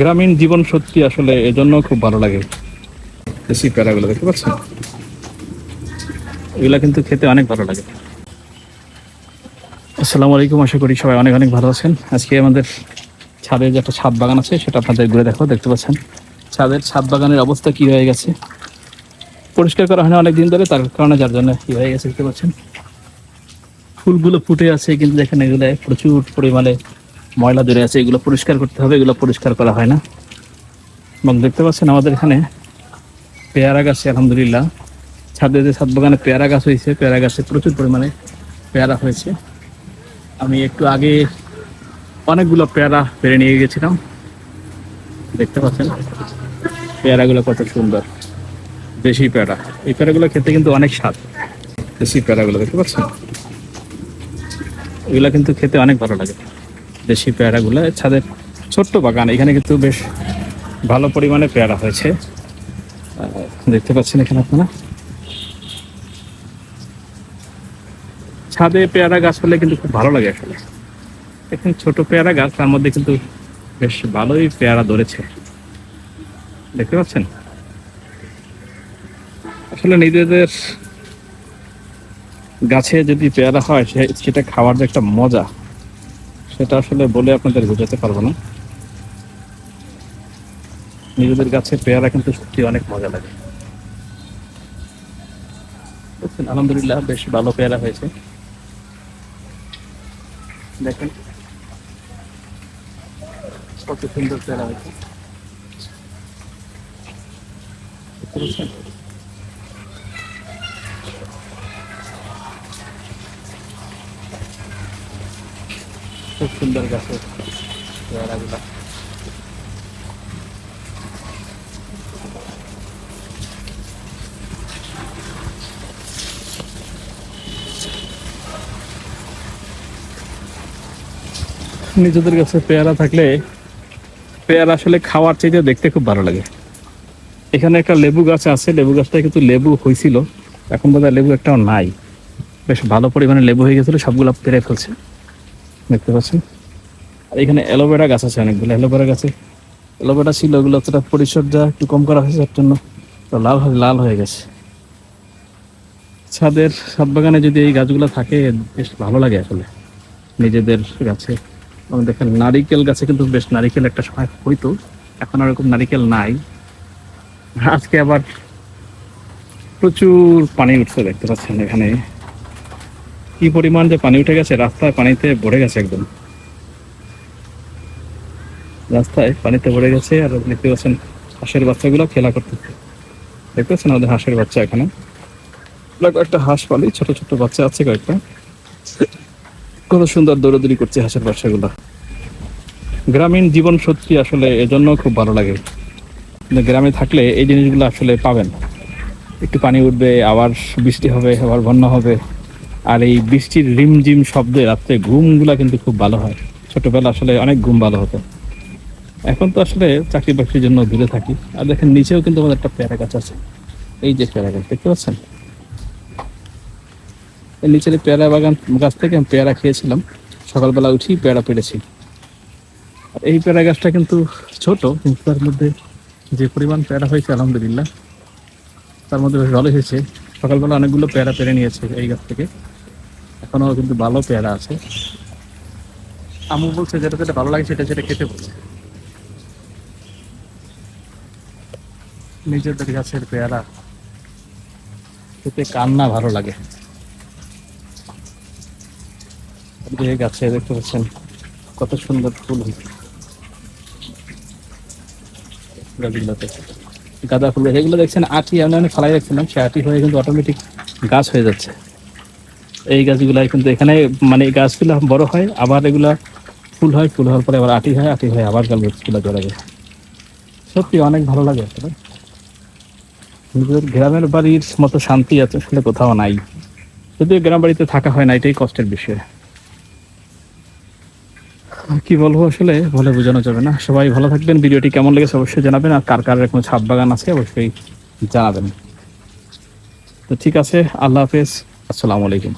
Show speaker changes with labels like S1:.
S1: গ্রামীণ জীবন সত্যি আসলে এজন্য খুব ভালো লাগে। দেশি প্যারাগুলো দেখতে পাচ্ছেন? এগুলা কিন্তু খেতে অনেক ভালো লাগে। আসসালামু আলাইকুম আশা করি সবাই অনেক অনেক ভালো আছেন। আজকে আমাদের ছাদের যে একটা ছাদ বাগান আছে সেটা আপনাদের ঘুরে দেখো দেখতে পাচ্ছেন। ছাদের ছাদ বাগানের অবস্থা কি হয়ে গেছে? পরিষ্কার করা হয় না অনেক দিন ধরে তার কারণে যার জন্য কি হয়ে গেছে দেখতে পাচ্ছেন। ফুলগুলো ফুটে আছে কিন্তু দেখেন এগুলো প্রচুর পরিমাণে ময়লা ধরে আছে, এগুলো পরিষ্কার করতে হবে, এগুলো পরিষ্কার করা হয় না। এবং দেখতে পাচ্ছেন আমাদের এখানে পেয়ারা গাছে, আলহামদুলিল্লাহ। ছাদে যে ছাদ বাগানে পেয়ারা গাছ হয়েছে, পেয়ারা গাছে প্রচুর পরিমাণে পেয়ারা হয়েছে। আমি একটু আগে অনেকগুলো পেয়ারা পেরে নিয়ে গেছিলাম। দেখতে পাচ্ছেন, পেয়ারাগুলো কত সুন্দর, দেশি পেয়ারা। এই পেয়ারাগুলো খেতে কিন্তু অনেক স্বাদ, দেশি পেয়ারাগুলো, দেখতে পাচ্ছেন? এগুলো কিন্তু খেতে অনেক ভালো লাগে। দেশি পেয়ারাগুলো। ছাদের ছোট্ট বাগান, এখানে কিন্তু বেশ ভালো পরিমাণে পেয়ারা হয়েছে। দেখতে পাচ্ছেন এখানে আপনারা। ছাদে পেয়ারা গাছ হলে কিন্তু খুব ভালো লাগে আসলে। এখানে ছোট পেয়ারা গাছ, তার মধ্যে কিন্তু বেশ ভালোই পেয়ারা ধরেছে। দেখতে পাচ্ছেন? আসলে নিজেদের গাছে যদি পেয়ারা হয় সেটা খাওয়ার যে একটা মজা। সেটা আসলে বলে আপনাদের বোঝাতে পারব না। নিজেদের গাছে পেয়ারা কিন্তু সত্যি অনেক মজা লাগে। আলহামদুলিল্লাহ বেশ ভালো পেয়ারা হয়েছে। দেখেন, কত সুন্দর পেয়ারা হয়েছে। খুব সুন্দর গাছের পেয়ারাগুলা। নিজেদের কাছে পেয়ারা থাকলে পেয়ারা আসলে খাওয়ার চাইতে দেখতে খুব ভালো লাগে। এখানে একটা লেবু গাছ আছে, লেবু গাছটা কিন্তু লেবু হয়েছিল। এখন বোধহয় লেবু একটাও নাই। বেশ ভালো পরিমাণে লেবু হয়ে গেছিল, সবগুলো পেরে ফেলছে। দেখতে পাচ্ছেন? আর এখানে অ্যালোভেরা গাছ আছে অনেকগুলো, অ্যালোভেরা গাছে। অ্যালোভেরা ছিল ওগুলো অতটা পরিচর্যা, একটু কম করা হয়েছে তার জন্য। তো লাল লাল হয়ে গেছে। ছাদের ছাদ বাগানে যদি এই গাছগুলো থাকে, বেশ ভালো লাগে আসলে নিজেদের গাছে। এবং দেখেন, নারিকেল গাছে কিন্তু বেশ নারিকেল একটা সময় হইতো, এখন আর এরকম নারিকেল নাই। আজকে আবার প্রচুর পানি উঠছে, দেখতে পাচ্ছেন এখানে। কি পরিমাণ যে পানি উঠে গেছে, রাস্তায় পানিতে ভরে গেছে একদম। রাস্তায় পানিতে ভরে গেছে আর দেখতে পাচ্ছেন হাঁসের বাচ্চাগুলো খেলা করতেছে। দেখতে পাচ্ছেন আমাদের হাঁসের বাচ্চা এখানে। কয়েকটা হাঁস পালি, ছোট ছোট বাচ্চা আছে কয়েকটা। কত সুন্দর দৌড়াদৌড়ি করছে হাঁসের বাচ্চাগুলো। গ্রামীণ জীবন সত্যি আসলে এজন্য খুব ভালো লাগে। গ্রামে থাকলে এই জিনিসগুলো আসলে পাবেন। একটু পানি উঠবে, আবার বৃষ্টি হবে, আবার বন্যা হবে। আর এই বৃষ্টির রিমঝিম শব্দে রাত্রে ঘুমগুলা কিন্তু খুব ভালো হয়। ছোটবেলা আসলে অনেক ঘুম ভালো হতো। এখন তো আসলে চাকরি বাকরির জন্য দূরে থাকি। আর দেখেন নিচেও কিন্তু আমাদের একটা পেয়ারা গাছ আছে। এই যে পেয়ারা গাছ, দেখতে পাচ্ছেন? এর নিচের এই পেয়ারা বাগান গাছ থেকে আমি পেয়ারা খেয়েছিলাম। সকালবেলা উঠি পেয়ারা পেরেছি আর এই পেয়ারা গাছটা কিন্তু ছোট, কিন্তু তার মধ্যে যে পরিমাণ পেয়ারা হয়েছে, আলহামদুলিল্লাহ, তার মধ্যে বেশ ভালো হয়েছে। সকালবেলা অনেকগুলো পেয়ারা পেরে নিয়েছে এই গাছ থেকে। এখনও কিন্তু ভালো পেয়ারা আছে। আমু বলছে যেটা যেটা ভালো লাগে সেটা সেটা খেতে বলছে নিজেদের গাছের পেয়ারা। খেতে কান্না ভালো লাগে? গাছে দেখতে পাচ্ছেন কত সুন্দর ফুল। গাছগুলোতে। গাঁদা ফুল। এগুলো দেখছেন আটি আমি অনেক ফালাই রাখছিলাম সে আটি হয়ে কিন্তু অটোমেটিক গাছ হয়ে যাচ্ছে। এই গাছগুলো কিন্তু এখানে মানে গাছগুলো বড় হয়, আবার এগুলা ফুল হয়, ফুল হওয়ার পরে আবার আটি হয় আটি হয় আবার গাছগুলো জড়াবে সত্যি অনেক ভালো লাগে আসলে। গ্রামের বাড়ির মতো শান্তি আছে আসলে কোথাও নাই। যদিও গ্রাম বাড়িতে থাকা হয় না, এটাই কষ্টের বিষয়। কি বলব আসলে, বলে বোঝানো যাবে না। সবাই ভালো থাকবেন, ভিডিওটি কেমন লেগেছে অবশ্যই জানাবেন, আর কার কার এরকম ছাদ বাগান আছে অবশ্যই জানাবেন। তো ঠিক আছে, আল্লাহ হাফেজ, আসসালামু আলাইকুম।